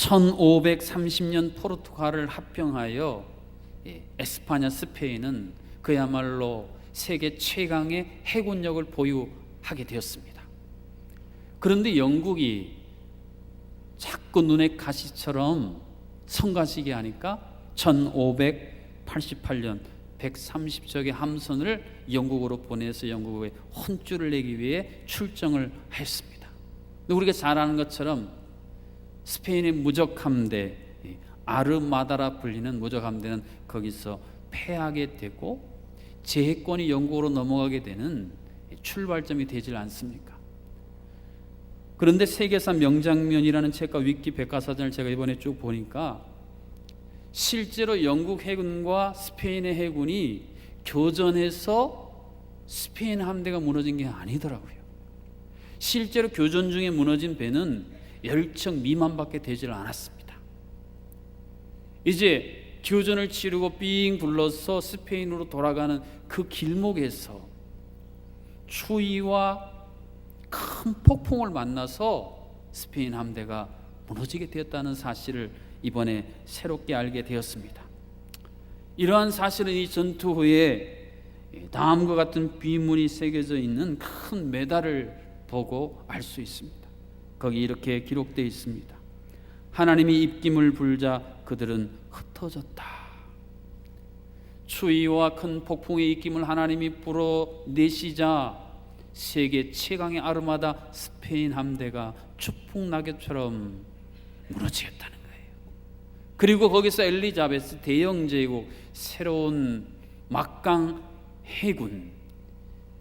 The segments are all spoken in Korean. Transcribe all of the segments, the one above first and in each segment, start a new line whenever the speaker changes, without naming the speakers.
1530년 포르투갈을 합병하여 예, 에스파냐 스페인은 그야말로 세계 최강의 해군력을 보유하게 되었습니다. 그런데 영국이 자꾸 눈에 가시처럼 성가시게 하니까 1588년 130척의 함선을 영국으로 보내서 영국에 혼쭐을 내기 위해 출정을 했습니다. 우리가 잘 아는 것처럼 스페인의 무적 함대 아르마다라 불리는 무적 함대는 거기서 패하게 되고 제해권이 영국으로 넘어가게 되는 출발점이 되질 않습니까? 그런데 세계사 명장면이라는 책과 위키 백과사전을 제가 이번에 쭉 보니까 실제로 영국 해군과 스페인의 해군이 교전해서 스페인 함대가 무너진 게 아니더라고요. 실제로 교전 중에 무너진 배는 열척 미만밖에 되질 않았습니다. 이제 교전을 치르고 삥 불러서 스페인으로 돌아가는 그 길목에서 추위와 큰 폭풍을 만나서 스페인 함대가 무너지게 되었다는 사실을 이번에 새롭게 알게 되었습니다. 이러한 사실은 이 전투 후에 다음과 같은 비문이 새겨져 있는 큰 메달을 보고 알 수 있습니다. 거기 이렇게 기록되어 있습니다. 하나님이 입김을 불자 그들은 흩어졌다. 추위와 큰 폭풍의 입김을 하나님이 불어내시자 세계 최강의 아르마다 스페인 함대가 추풍 낙엽처럼 무너지겠다는 거예요. 그리고 거기서 엘리자베스 대영 제국 새로운 막강 해군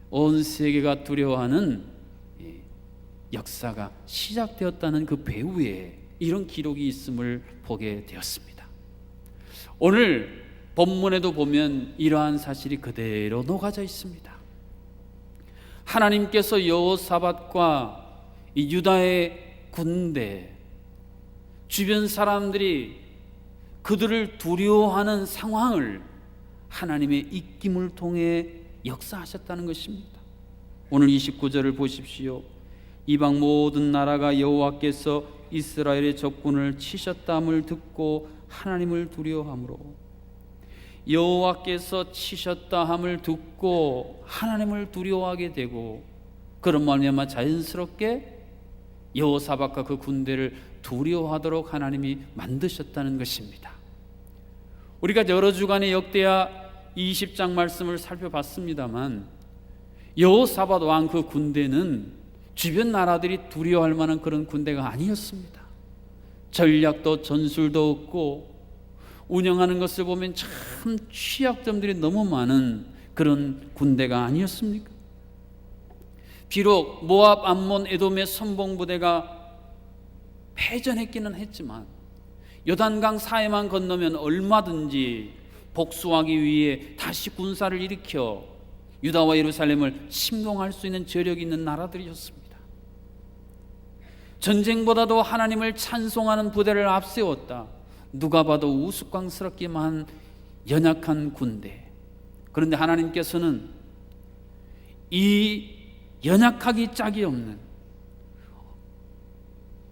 온 세계가 두려워하는 역사가 시작되었다는 그 배후에 이런 기록이 있음을 보게 되었습니다. 오늘 본문에도 보면 이러한 사실이 그대로 녹아져 있습니다. 하나님께서 여호사밧과 이 유다의 군대 주변 사람들이 그들을 두려워하는 상황을 하나님의 입김을 통해 역사하셨다는 것입니다. 오늘 29절을 보십시오. 이방 모든 나라가 여호와께서 이스라엘의 적군을 치셨다함을 듣고 하나님을 두려워함으로 여호와께서 치셨다함을 듣고 하나님을 두려워하게 되고 그런 말미암아 자연스럽게 여호사박과 그 군대를 두려워하도록 하나님이 만드셨다는 것입니다. 우리가 여러 주간의 역대하 20장 말씀을 살펴봤습니다만 여호사밧 왕 그 군대는 주변 나라들이 두려워할 만한 그런 군대가 아니었습니다. 전략도 전술도 없고 운영하는 것을 보면 참 취약점들이 너무 많은 그런 군대가 아니었습니까? 비록 모압, 암몬, 에돔의 선봉 부대가 패전했기는 했지만 요단강 사해만 건너면 얼마든지 복수하기 위해 다시 군사를 일으켜 유다와 예루살렘을 침공할 수 있는 저력이 있는 나라들이었습니다. 전쟁보다도 하나님을 찬송하는 부대를 앞세웠다. 누가 봐도 우스꽝스럽기만 연약한 군대. 그런데 하나님께서는 이 연약하기 짝이 없는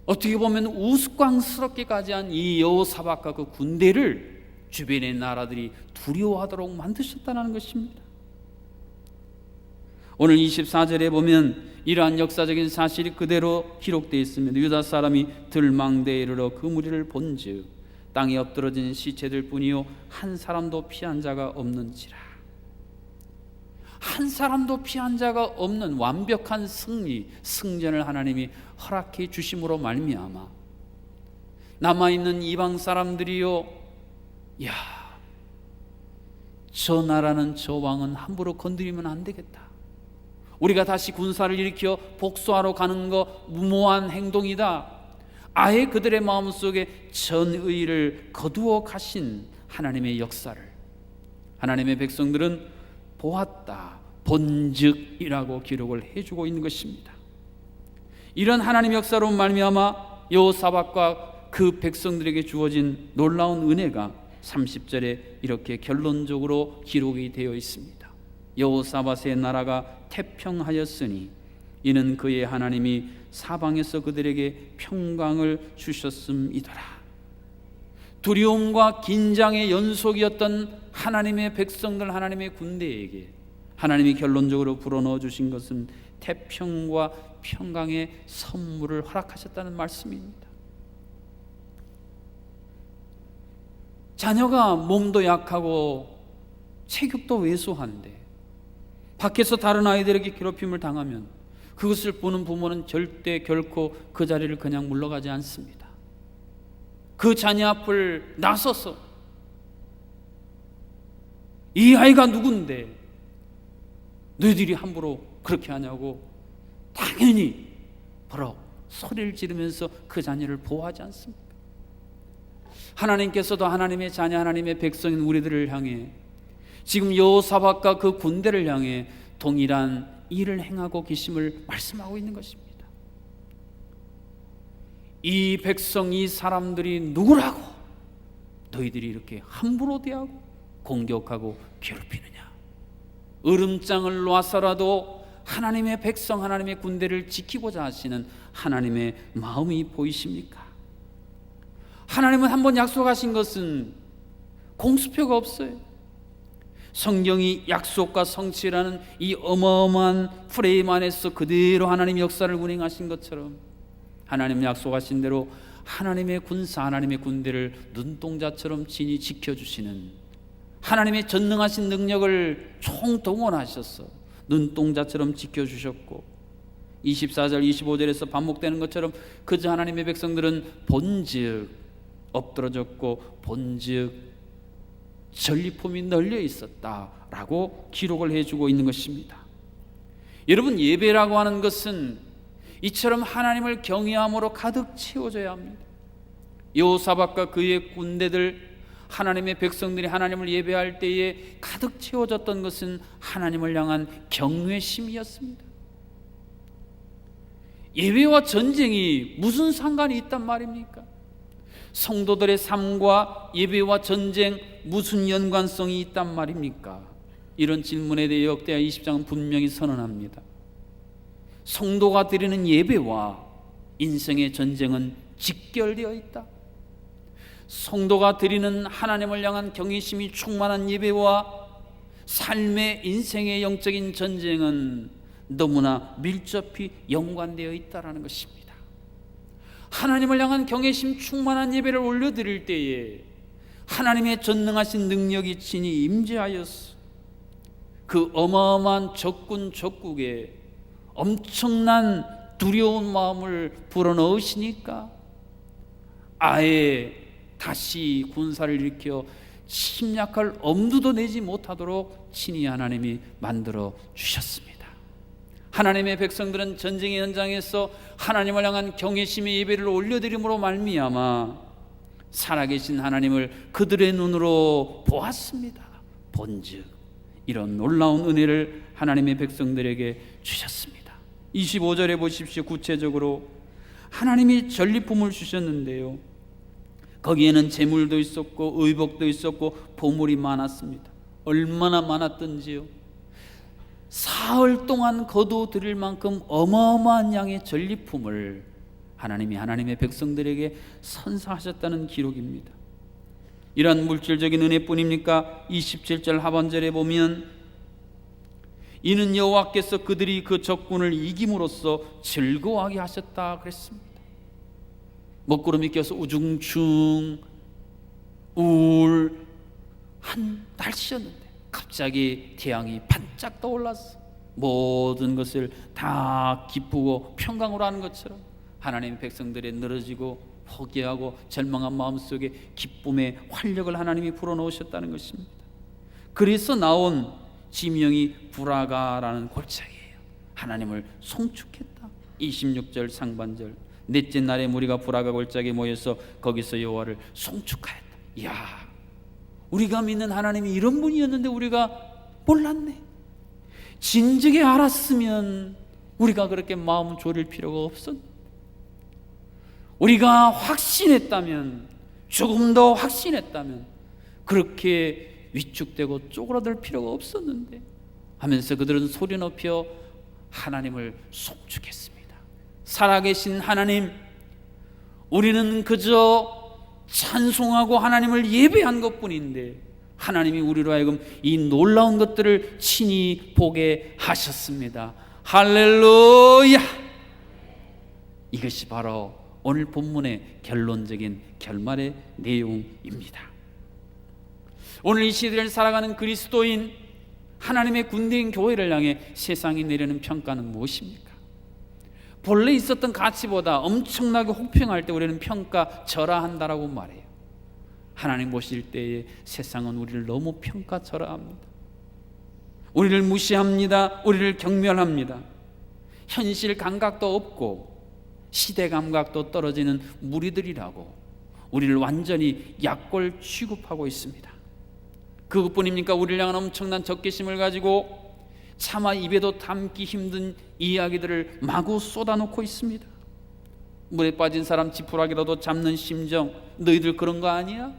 어떻게 보면 우스꽝스럽게까지 한 이 여호사박과 그 군대를 주변의 나라들이 두려워하도록 만드셨다는 것입니다. 오늘 24절에 보면 이러한 역사적인 사실이 그대로 기록되어 있습니다. 유다 사람이 들망대에 이르러 그 무리를 본즉 땅에 엎드러진 시체들 뿐이요 한 사람도 피한 자가 없는지라. 한 사람도 피한 자가 없는 완벽한 승리, 승전을 하나님이 허락해 주심으로 말미암아 남아 있는 이방 사람들이요, 야, 저 나라는 저 왕은 함부로 건드리면 안 되겠다. 우리가 다시 군사를 일으켜 복수하러 가는 거 무모한 행동이다. 아예 그들의 마음속에 전의를 거두어 가신 하나님의 역사를 하나님의 백성들은 보았다. 본즉이라고 기록을 해주고 있는 것입니다. 이런 하나님 역사로 말미암아 여호사밧과 그 백성들에게 주어진 놀라운 은혜가 30절에 이렇게 결론적으로 기록이 되어 있습니다. 여호사밧의 나라가 태평하였으니 이는 그의 하나님이 사방에서 그들에게 평강을 주셨음이더라. 두려움과 긴장의 연속이었던 하나님의 백성들 하나님의 군대에게 하나님이 결론적으로 불어넣어 주신 것은 태평과 평강의 선물을 허락하셨다는 말씀입니다. 자녀가 몸도 약하고 체격도 왜소한데 밖에서 다른 아이들에게 괴롭힘을 당하면 그것을 보는 부모는 절대 결코 그 자리를 그냥 물러가지 않습니다. 그 자녀 앞을 나서서 이 아이가 누군데 너희들이 함부로 그렇게 하냐고 당연히 버럭 소리를 지르면서 그 자녀를 보호하지 않습니다. 하나님께서도 하나님의 자녀 하나님의 백성인 우리들을 향해 지금 여호사밧과 그 군대를 향해 동일한 일을 행하고 계심을 말씀하고 있는 것입니다. 이 백성 이 사람들이 누구라고 너희들이 이렇게 함부로 대하고 공격하고 괴롭히느냐? 으름장을 놔서라도 하나님의 백성 하나님의 군대를 지키고자 하시는 하나님의 마음이 보이십니까? 하나님은 한번 약속하신 것은 공수표가 없어요. 성경이 약속과 성취라는 이 어마어마한 프레임 안에서 그대로 하나님 역사를 운행하신 것처럼 하나님 약속하신 대로 하나님의 군사 하나님의 군대를 눈동자처럼 진히 지켜주시는 하나님의 전능하신 능력을 총동원하셔서 눈동자처럼 지켜주셨고 24절 25절에서 반복되는 것처럼 그저 하나님의 백성들은 본즉 엎드러졌고 본즉 전리품이 널려 있었다라고 기록을 해주고 있는 것입니다. 여러분 예배라고 하는 것은 이처럼 하나님을 경외함으로 가득 채워져야 합니다. 여호사밧과 그의 군대들 하나님의 백성들이 하나님을 예배할 때에 가득 채워졌던 것은 하나님을 향한 경외심이었습니다. 예배와 전쟁이 무슨 상관이 있단 말입니까? 성도들의 삶과 예배와 전쟁 무슨 연관성이 있단 말입니까? 이런 질문에 대해 역대하 20장은 분명히 선언합니다. 성도가 드리는 예배와 인생의 전쟁은 직결되어 있다. 성도가 드리는 하나님을 향한 경외심이 충만한 예배와 삶의 인생의 영적인 전쟁은 너무나 밀접히 연관되어 있다라는 것입니다. 하나님을 향한 경외심 충만한 예배를 올려드릴 때에 하나님의 전능하신 능력이 친히 임재하였어. 그 어마어마한 적군 적국에 엄청난 두려운 마음을 불어넣으시니까 아예 다시 군사를 일으켜 침략할 엄두도 내지 못하도록 친히 하나님이 만들어 주셨습니다. 하나님의 백성들은 전쟁의 현장에서 하나님을 향한 경외심의 예배를 올려드림으로 말미암아 살아계신 하나님을 그들의 눈으로 보았습니다. 본즉 이런 놀라운 은혜를 하나님의 백성들에게 주셨습니다. 25절에 보십시오. 구체적으로 하나님이 전리품을 주셨는데요. 거기에는 재물도 있었고 의복도 있었고 보물이 많았습니다. 얼마나 많았던지요. 사흘 동안 거둬 드릴 만큼 어마어마한 양의 전리품을 하나님이 하나님의 백성들에게 선사하셨다는 기록입니다. 이런 물질적인 은혜뿐입니까? 27절 하반절에 보면 이는 여호와께서 그들이 그 적군을 이김으로써 즐거워하게 하셨다 그랬습니다. 먹구름이 껴서 우중충 우울한 날씨였는데 갑자기 태양이 반짝 떠올랐어. 모든 것을 다 기쁘고 평강으로 하는 것처럼 하나님 백성들의 늘어지고 포기하고 절망한 마음 속에 기쁨의 활력을 하나님이 불어넣으셨다는 것입니다. 그래서 나온 지명이 불화가라는 골짜기예요. 하나님을 송축했다. 26절 상반절 넷째 날에 무리가 불화가 골짜기에 모여서 거기서 여호와를 송축하였다. 야 우리가 믿는 하나님이 이런 분이었는데 우리가 몰랐네. 진즉에 알았으면 우리가 그렇게 마음 졸일 필요가 없었. 우리가 확신했다면 조금 더 확신했다면 그렇게 위축되고 쪼그라들 필요가 없었는데 하면서 그들은 소리 높여 하나님을 송축했습니다. 살아계신 하나님, 우리는 그저 찬송하고 하나님을 예배한 것 뿐인데 하나님이 우리로 하여금 이 놀라운 것들을 친히 보게 하셨습니다. 할렐루야! 이것이 바로 오늘 본문의 결론적인 결말의 내용입니다. 오늘 이 시대를 살아가는 그리스도인 하나님의 군대인 교회를 향해 세상이 내리는 평가는 무엇입니까? 본래 있었던 가치보다 엄청나게 혹평할 때 우리는 평가 절하한다라고 말해요. 하나님 보실 때에 세상은 우리를 너무 평가 절하합니다. 우리를 무시합니다. 우리를 경멸합니다. 현실 감각도 없고 시대 감각도 떨어지는 무리들이라고 우리를 완전히 약골 취급하고 있습니다. 그것뿐입니까? 우리를 향한 엄청난 적개심을 가지고 차마 입에도 담기 힘든 이야기들을 마구 쏟아놓고 있습니다. 물에 빠진 사람 지푸라기라도 잡는 심정, 너희들 그런 거 아니야?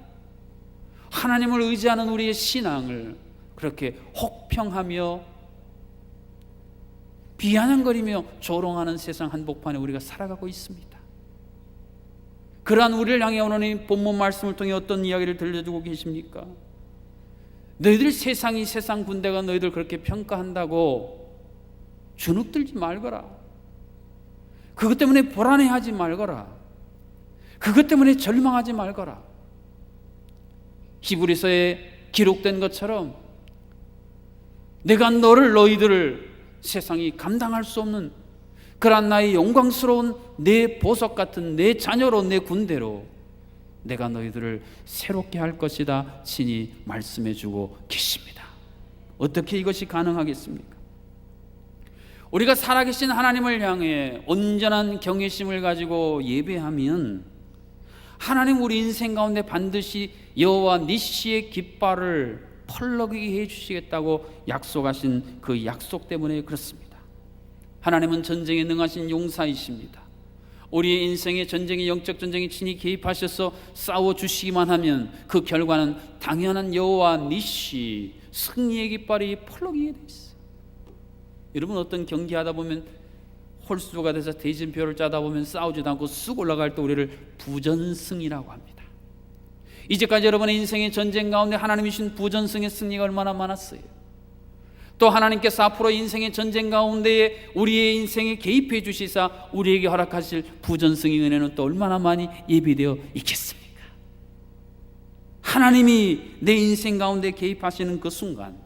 하나님을 의지하는 우리의 신앙을 그렇게 혹평하며 비아냥거리며 조롱하는 세상 한복판에 우리가 살아가고 있습니다. 그러한 우리를 향해 오늘 본문 말씀을 통해 어떤 이야기를 들려주고 계십니까? 너희들 세상이 세상 군대가 너희들 그렇게 평가한다고 주눅들지 말거라. 그것 때문에 불안해하지 말거라. 그것 때문에 절망하지 말거라. 히브리서에 기록된 것처럼 내가 너를 너희들을 세상이 감당할 수 없는 그러한 나의 영광스러운 내 보석 같은 내 자녀로 내 군대로 내가 너희들을 새롭게 할 것이다 친히 말씀해 주고 계십니다. 어떻게 이것이 가능하겠습니까? 우리가 살아계신 하나님을 향해 온전한 경외심을 가지고 예배하면 하나님 우리 인생 가운데 반드시 여호와 니시의 깃발을 펄럭이게 해 주시겠다고 약속하신 그 약속 때문에 그렇습니다. 하나님은 전쟁에 능하신 용사이십니다. 우리의 인생의 전쟁이 영적 전쟁에 친히 개입하셔서 싸워 주시기만 하면 그 결과는 당연한 여호와 니시 승리의 깃발이 펄럭이게 돼 있어요. 여러분 어떤 경기하다 보면 홀수가 돼서 대진표를 짜다 보면 싸우지도 않고 쑥 올라갈 때 우리를 부전승이라고 합니다. 이제까지 여러분의 인생의 전쟁 가운데 하나님이 주신 부전승의 승리가 얼마나 많았어요. 또 하나님께서 앞으로 인생의 전쟁 가운데에 우리의 인생에 개입해 주시사 우리에게 허락하실 부전승의 은혜는 또 얼마나 많이 예비되어 있겠습니까? 하나님이 내 인생 가운데 개입하시는 그 순간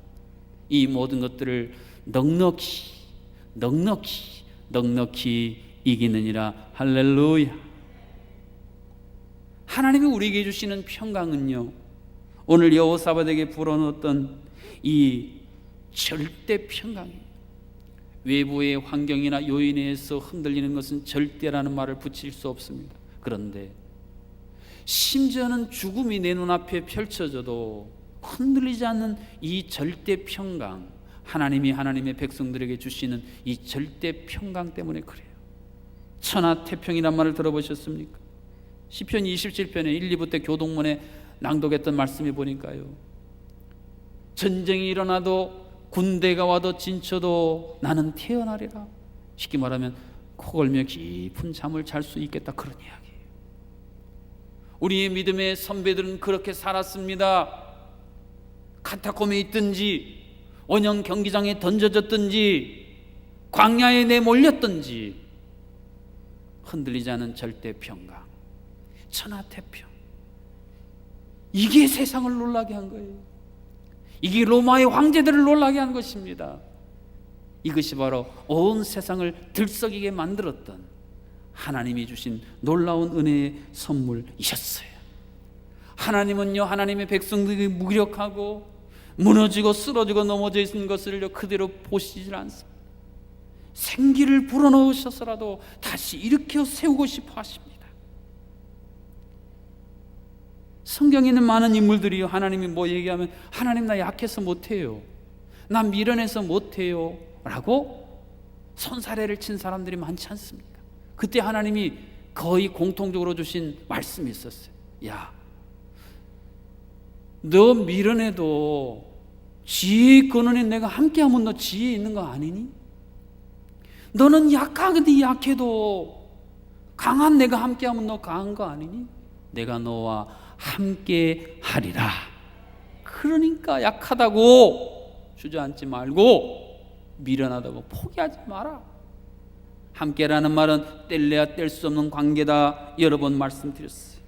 이 모든 것들을 넉넉히 넉넉히 넉넉히 이기느니라 할렐루야. 하나님이 우리에게 주시는 평강은요. 오늘 여호사밧에게 불어넣었던 이 절대 평강이에요. 외부의 환경이나 요인에 의해서 흔들리는 것은 절대라는 말을 붙일 수 없습니다. 그런데 심지어는 죽음이 내 눈앞에 펼쳐져도 흔들리지 않는 이 절대 평강, 하나님이 하나님의 백성들에게 주시는 이 절대 평강 때문에 그래요. 천하 태평이란 말을 들어보셨습니까? 시편 27편에 1, 2부 때 교동문에 낭독했던 말씀이 보니까요. 전쟁이 일어나도 군대가 와도 진쳐도 나는 태어나리라. 쉽게 말하면 코걸며 깊은 잠을 잘 수 있겠다 그런 이야기예요. 우리의 믿음의 선배들은 그렇게 살았습니다. 카타콤에 있든지 원형 경기장에 던져졌든지 광야에 내몰렸든지 흔들리지 않은 절대 평강, 천하태평. 이게 세상을 놀라게 한 거예요. 이게 로마의 황제들을 놀라게 한 것입니다. 이것이 바로 온 세상을 들썩이게 만들었던 하나님이 주신 놀라운 은혜의 선물이셨어요. 하나님은요, 하나님의 백성들이 무기력하고 무너지고 쓰러지고 넘어져 있는 것을 그대로 보시질 않습니다. 생기를 불어넣으셔서라도 다시 일으켜 세우고 싶어 하십니다. 성경에 있는 많은 인물들이 하나님이 뭐 얘기하면 하나님 나 약해서 못해요. 나 미련해서 못해요. 라고 손사래를 친 사람들이 많지 않습니까? 그때 하나님이 거의 공통적으로 주신 말씀이 있었어요. 야, 너 미련해도 지혜 근원에 내가 함께하면 너 지혜 있는 거 아니니? 너는 약하게 약해도 강한 내가 함께하면 너 강한 거 아니니? 내가 너와 함께 하리라. 그러니까 약하다고 주저앉지 말고 미련하다고 포기하지 마라. 함께라는 말은 뗄래야 뗄 수 없는 관계다 여러 번 말씀드렸어요.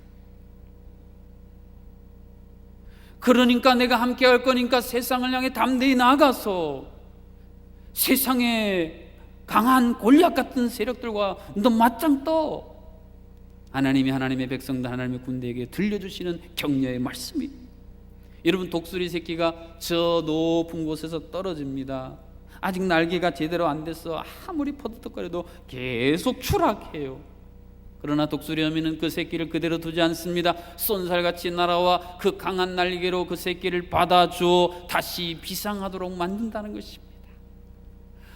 그러니까 내가 함께 할 거니까 세상을 향해 담대히 나가서 세상에 강한 골리앗 같은 세력들과 너 맞짱 떠. 하나님이 하나님의 백성들 하나님의 군대에게 들려주시는 격려의 말씀이. 여러분 독수리 새끼가 저 높은 곳에서 떨어집니다. 아직 날개가 제대로 안 돼서 아무리 퍼득거려도 계속 추락해요. 그러나 독수리 어미는 그 새끼를 그대로 두지 않습니다. 쏜살같이 날아와 그 강한 날개로 그 새끼를 받아주어 다시 비상하도록 만든다는 것입니다.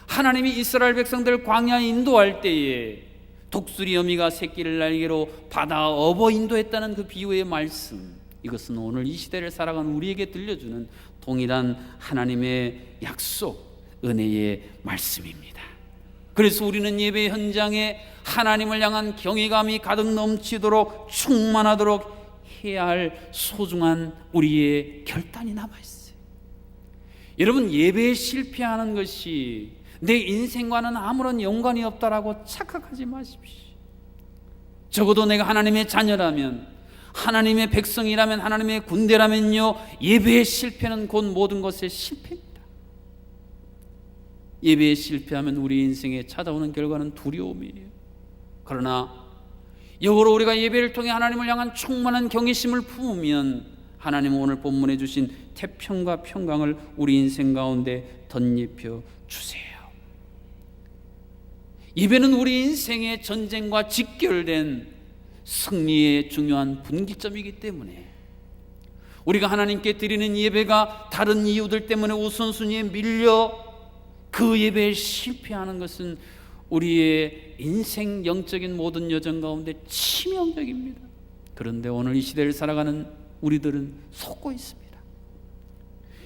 하나님이 이스라엘 백성들 광야에 인도할 때에 독수리 어미가 새끼를 날개로 받아 업어 인도했다는 그 비유의 말씀. 이것은 오늘 이 시대를 살아가는 우리에게 들려주는 동일한 하나님의 약속, 은혜의 말씀입니다. 그래서 우리는 예배 현장에 하나님을 향한 경외감이 가득 넘치도록 충만하도록 해야 할 소중한 우리의 결단이 남아 있어요. 여러분 예배에 실패하는 것이 내 인생과는 아무런 연관이 없다라고 착각하지 마십시오. 적어도 내가 하나님의 자녀라면 하나님의 백성이라면 하나님의 군대라면요 예배의 실패는 곧 모든 것의 실패입니다. 예배에 실패하면 우리 인생에 찾아오는 결과는 두려움이에요. 그러나 역으로 우리가 예배를 통해 하나님을 향한 충만한 경외심을 품으면 하나님은 오늘 본문에 주신 태평과 평강을 우리 인생 가운데 덧입혀 주세요. 예배는 우리 인생의 전쟁과 직결된 승리의 중요한 분기점이기 때문에 우리가 하나님께 드리는 예배가 다른 이유들 때문에 우선순위에 밀려 그 예배에 실패하는 것은 우리의 인생 영적인 모든 여정 가운데 치명적입니다. 그런데 오늘 이 시대를 살아가는 우리들은 속고 있습니다.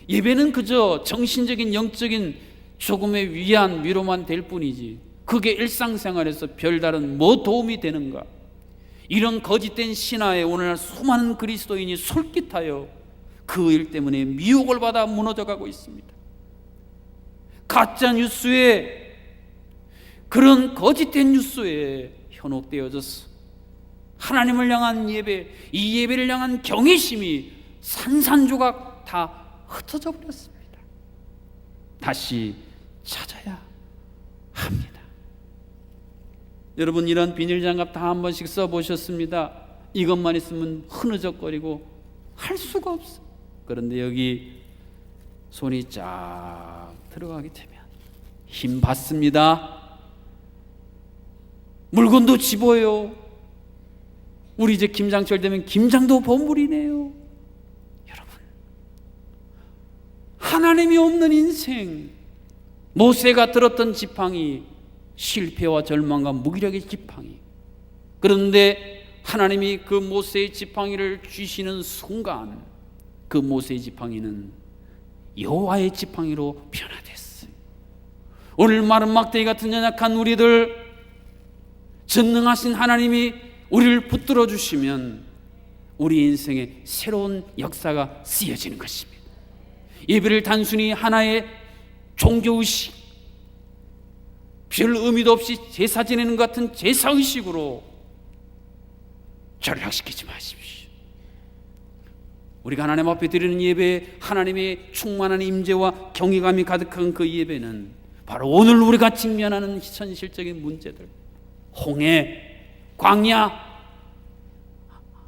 예배는 그저 정신적인 영적인 조금의 위안 위로만 될 뿐이지 그게 일상생활에서 별다른 뭐 도움이 되는가? 이런 거짓된 신화에 오늘날 수많은 그리스도인이 솔깃하여 그 일 때문에 미혹을 받아 무너져가고 있습니다. 가짜 뉴스에 그런 거짓된 뉴스에 현혹되어져서 하나님을 향한 예배, 이 예배를 향한 경외심이 산산조각 다 흩어져 버렸습니다. 다시 찾아야 합니다. 여러분 이런 비닐 장갑 다 한 번씩 써 보셨습니다. 이것만 있으면 흐느적거리고 할 수가 없어. 그런데 여기 손이 쫙 들어가게 되면 힘 받습니다. 물건도 집어요. 우리 이제 김장철 되면 김장도 보물이네요. 여러분, 하나님이 없는 인생, 모세가 들었던 지팡이, 실패와 절망과 무기력의 지팡이. 그런데 하나님이 그 모세의 지팡이를 쥐시는 순간, 그 모세의 지팡이는 여호와의 지팡이로 변화됐어요. 오늘 마른 막대기 같은 연약한 우리들 전능하신 하나님이 우리를 붙들어 주시면 우리 인생에 새로운 역사가 쓰여지는 것입니다. 예배를 단순히 하나의 종교 의식, 별 의미도 없이 제사 지내는 것 같은 제사의식으로 전락시키지 마십시오. 우리가 하나님 앞에 드리는 예배, 하나님의 충만한 임재와 경외감이 가득한 그 예배는 바로 오늘 우리가 직면하는 현실적인 문제들, 홍해, 광야,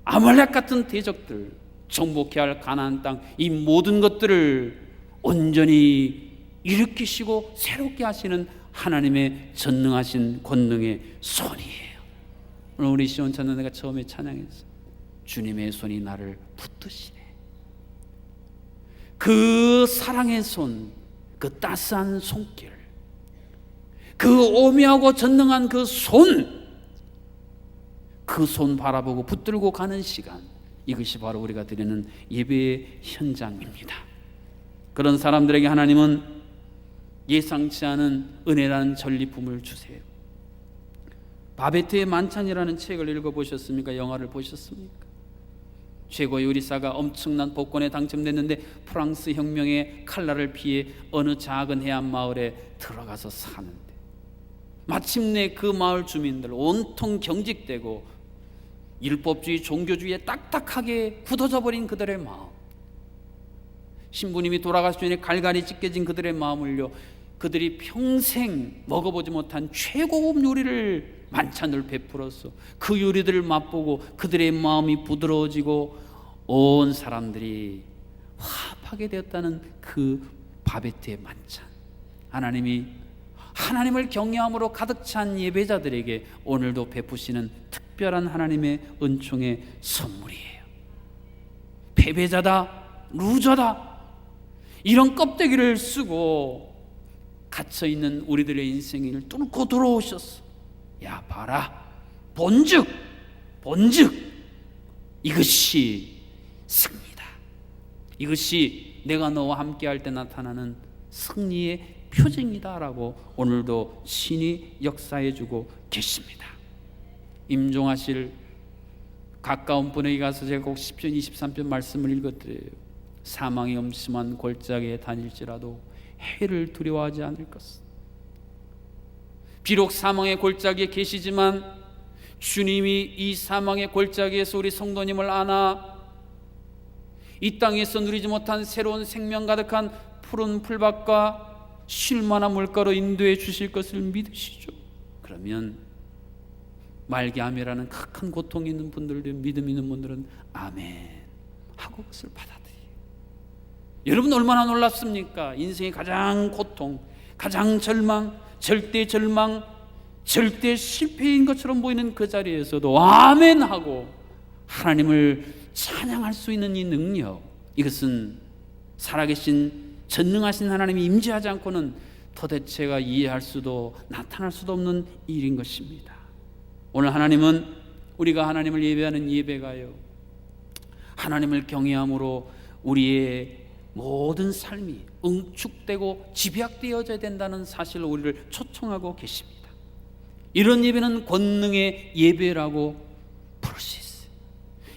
아말렉 같은 대적들, 정복해야 할 가나안 땅, 이 모든 것들을 온전히 일으키시고 새롭게 하시는 하나님의 전능하신 권능의 손이에요. 오늘 우리 시온 찬양 내가 처음에 찬양했어. 주님의 손이 나를 붙드시네. 그 사랑의 손, 그 따스한 손길, 그 오묘하고 전능한 그 손, 그 손 바라보고 붙들고 가는 시간, 이것이 바로 우리가 드리는 예배의 현장입니다. 그런 사람들에게 하나님은 예상치 않은 은혜라는 전리품을 주세요. 바베트의 만찬이라는 책을 읽어보셨습니까? 영화를 보셨습니까? 최고 요리사가 엄청난 복권에 당첨됐는데 프랑스 혁명의 칼날을 피해 어느 작은 해안 마을에 들어가서 사는데 마침내 그 마을 주민들 온통 경직되고 율법주의 종교주의에 딱딱하게 굳어져 버린 그들의 마음 신부님이 돌아가시 전에 갈갈이 찢겨진 그들의 마음을요 그들이 평생 먹어보지 못한 최고급 요리를 만찬을 베풀어서 그 요리들을 맛보고 그들의 마음이 부드러워지고 온 사람들이 화합하게 되었다는 그 바베트의 만찬. 하나님이 하나님을 경외함으로 가득 찬 예배자들에게 오늘도 베푸시는 특별한 하나님의 은총의 선물이에요. 패배자다 루저다. 이런 껍데기를 쓰고 갇혀 있는 우리들의 인생을 뚫고 들어오셨어. 야 봐라, 본즉 본즉 이것이 승리다. 이것이 내가 너와 함께 할 때 나타나는 승리의 표징이다라고 오늘도 신이 역사해 주고 계십니다. 임종하실 가까운 분에게 가서 제가 꼭 10편 23편 말씀을 읽어드려요. 사망의 엄심한 골짜기에 다닐지라도 해를 두려워하지 않을 것은 비록 사망의 골짜기에 계시지만 주님이 이 사망의 골짜기에서 우리 성도님을 안아 이 땅에서 누리지 못한 새로운 생명 가득한 푸른 풀밭과 쉴만한 물가로 인도해 주실 것을 믿으시죠. 그러면 말기암이라는 큰 고통이 있는 분들도 믿음 있는 분들은 아멘 하고 그것을 받아들 여러분 얼마나 놀랍습니까? 인생의 가장 고통, 가장 절망, 절대 절망, 절대 실패인 것처럼 보이는 그 자리에서도 아멘 하고 하나님을 찬양할 수 있는 이 능력 이것은 살아계신 전능하신 하나님이 임재하지 않고는 도대체가 이해할 수도 나타날 수도 없는 일인 것입니다. 오늘 하나님은 우리가 하나님을 예배하는 예배가요. 하나님을 경외함으로 우리의 모든 삶이 응축되고 집약되어져야 된다는 사실을 우리를 초청하고 계십니다. 이런 예배는 권능의 예배라고 부를 수 있어요.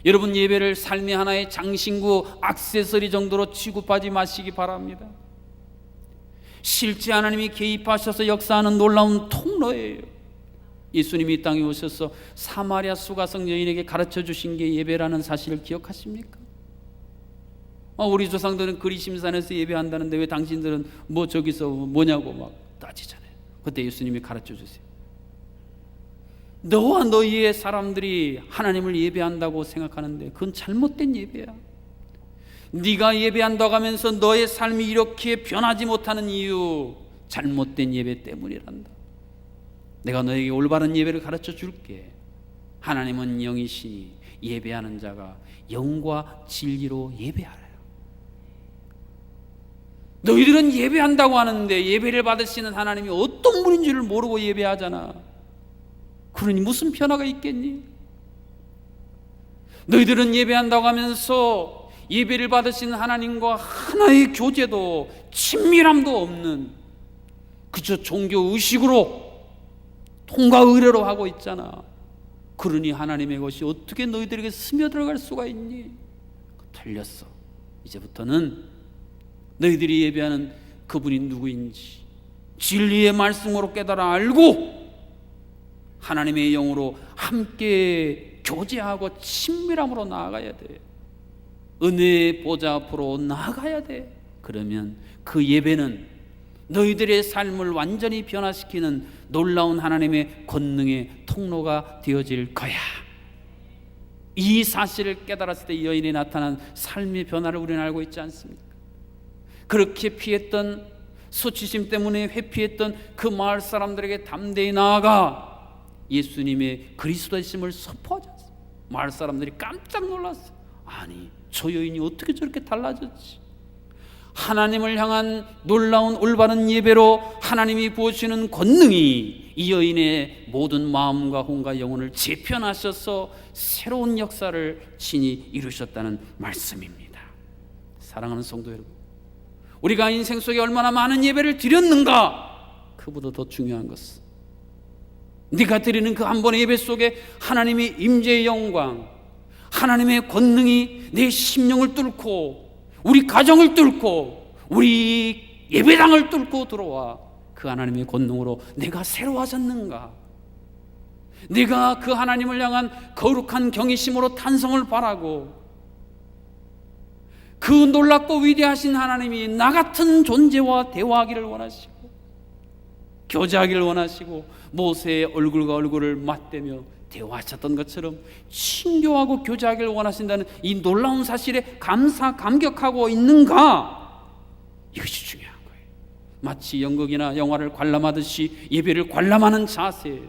여러분 예배를 삶의 하나의 장신구 액세서리 정도로 취급하지 마시기 바랍니다. 실제 하나님이 개입하셔서 역사하는 놀라운 통로예요. 예수님이 이 땅에 오셔서 사마리아 수가성 여인에게 가르쳐 주신 게 예배라는 사실을 기억하십니까? 어, 우리 조상들은 그리심산에서 예배한다는데 왜 당신들은 뭐 저기서 뭐냐고 막 따지잖아요. 그때 예수님이 가르쳐 주세요. 너와 너희의 사람들이 하나님을 예배한다고 생각하는데 그건 잘못된 예배야. 네가 예배한다고 하면서 너의 삶이 이렇게 변하지 못하는 이유 잘못된 예배 때문이란다. 내가 너에게 올바른 예배를 가르쳐 줄게. 하나님은 영이시니 예배하는 자가 영과 진리로 예배하라. 너희들은 예배한다고 하는데 예배를 받으시는 하나님이 어떤 분인지를 모르고 예배하잖아. 그러니 무슨 변화가 있겠니? 너희들은 예배한다고 하면서 예배를 받으신 하나님과 하나의 교제도 친밀함도 없는 그저 종교 의식으로 통과 의례로 하고 있잖아. 그러니 하나님의 것이 어떻게 너희들에게 스며들어갈 수가 있니? 틀렸어. 이제부터는 너희들이 예배하는 그분이 누구인지 진리의 말씀으로 깨달아 알고 하나님의 영으로 함께 교제하고 친밀함으로 나아가야 돼. 은혜의 보좌 앞으로 나아가야 돼. 그러면 그 예배는 너희들의 삶을 완전히 변화시키는 놀라운 하나님의 권능의 통로가 되어질 거야. 이 사실을 깨달았을 때 여인이 나타난 삶의 변화를 우리는 알고 있지 않습니까? 그렇게 피했던 수치심 때문에 회피했던 그 마을 사람들에게 담대히 나아가 예수님의 그리스도이심을 선포하지 않습니까? 마을 사람들이 깜짝 놀랐어요. 아니 저 여인이 어떻게 저렇게 달라졌지? 하나님을 향한 놀라운 올바른 예배로 하나님이 부어주시는 권능이 이 여인의 모든 마음과 혼과 영혼을 재편하셔서 새로운 역사를 친히 이루셨다는 말씀입니다. 사랑하는 성도 여러분, 우리가 인생 속에 얼마나 많은 예배를 드렸는가? 그보다 더 중요한 것은 네가 드리는 그 한 번의 예배 속에 하나님의 임재의 영광, 하나님의 권능이 내 심령을 뚫고 우리 가정을 뚫고 우리 예배당을 뚫고 들어와 그 하나님의 권능으로 내가 새로워졌는가? 내가 그 하나님을 향한 거룩한 경외심으로 탄성을 바라고 그 놀랍고 위대하신 하나님이 나 같은 존재와 대화하기를 원하시고 교제하기를 원하시고 모세의 얼굴과 얼굴을 맞대며 대화하셨던 것처럼 친교하고 교제하기를 원하신다는 이 놀라운 사실에 감사 감격하고 있는가 이것이 중요한 거예요. 마치 연극이나 영화를 관람하듯이 예배를 관람하는 자세.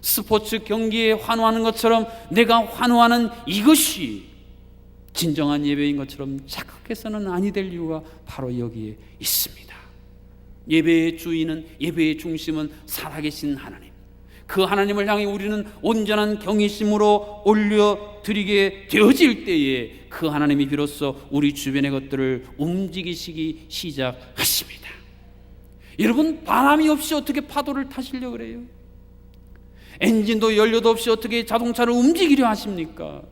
스포츠 경기에 환호하는 것처럼 내가 환호하는 이것이 진정한 예배인 것처럼 착각해서는 아니 될 이유가 바로 여기에 있습니다. 예배의 주인은 예배의 중심은 살아계신 하나님. 그 하나님을 향해 우리는 온전한 경외심으로 올려 드리게 되어질 때에 그 하나님이 비로소 우리 주변의 것들을 움직이시기 시작하십니다. 여러분 바람이 없이 어떻게 파도를 타시려 그래요? 엔진도 연료도 없이 어떻게 자동차를 움직이려 하십니까?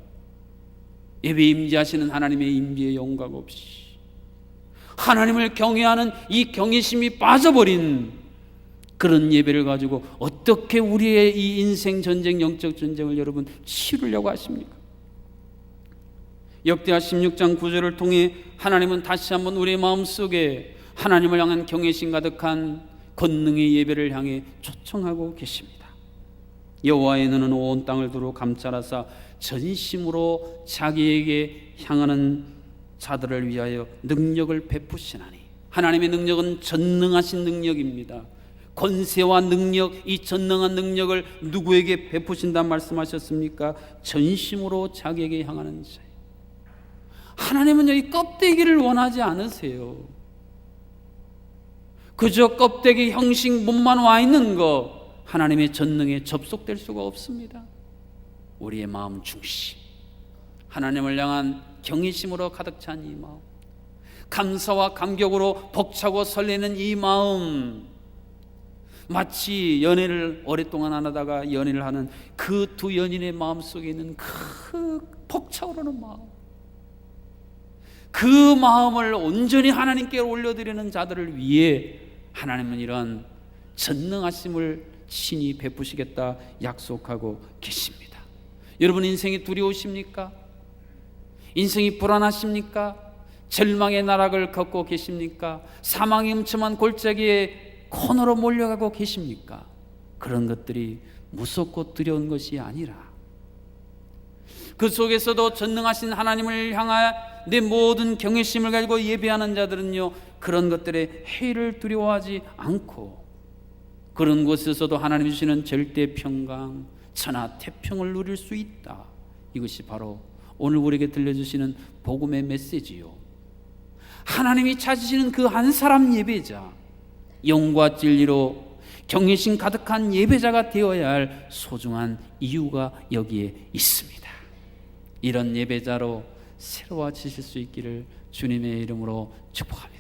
예배 임재하시는 하나님의 임재의 영광 없이 하나님을 경외하는 이 경외심이 빠져버린 그런 예배를 가지고 어떻게 우리의 이 인생 전쟁 영적 전쟁을 여러분 치르려고 하십니까? 역대하 16장 9절을 통해 하나님은 다시 한번 우리의 마음속에 하나님을 향한 경외심 가득한 권능의 예배를 향해 초청하고 계십니다. 여호와의 눈은 온 땅을 두루 감찰하사 전심으로 자기에게 향하는 자들을 위하여 능력을 베푸시나니 하나님의 능력은 전능하신 능력입니다. 권세와 능력, 이 전능한 능력을 누구에게 베푸신다 말씀하셨습니까? 전심으로 자기에게 향하는 자. 하나님은 여기 껍데기를 원하지 않으세요. 그저 껍데기 형식 몸만 와 있는 거 하나님의 전능에 접속될 수가 없습니다. 우리의 마음 중심, 하나님을 향한 경외심으로 가득 찬 이 마음, 감사와 감격으로 벅차고 설레는 이 마음, 마치 연애를 오랫동안 안 하다가 연애를 하는 그 두 연인의 마음 속에 있는 그 벅차오르는 마음, 그 마음을 온전히 하나님께 올려드리는 자들을 위해 하나님은 이런 전능하심을 신이 베푸시겠다 약속하고 계십니다. 여러분 인생이 두려우십니까? 인생이 불안하십니까? 절망의 나락을 걷고 계십니까? 사망의 음침한 골짜기에 코너로 몰려가고 계십니까? 그런 것들이 무섭고 두려운 것이 아니라 그 속에서도 전능하신 하나님을 향하여 내 모든 경외심을 가지고 예배하는 자들은요 그런 것들에 해를 두려워하지 않고 그런 곳에서도 하나님 주시는 절대 평강, 천하 태평을 누릴 수 있다. 이것이 바로 오늘 우리에게 들려주시는 복음의 메시지요. 하나님이 찾으시는 그 한 사람 예배자, 영과 진리로 경외심 가득한 예배자가 되어야 할 소중한 이유가 여기에 있습니다. 이런 예배자로 새로워지실 수 있기를 주님의 이름으로 축복합니다.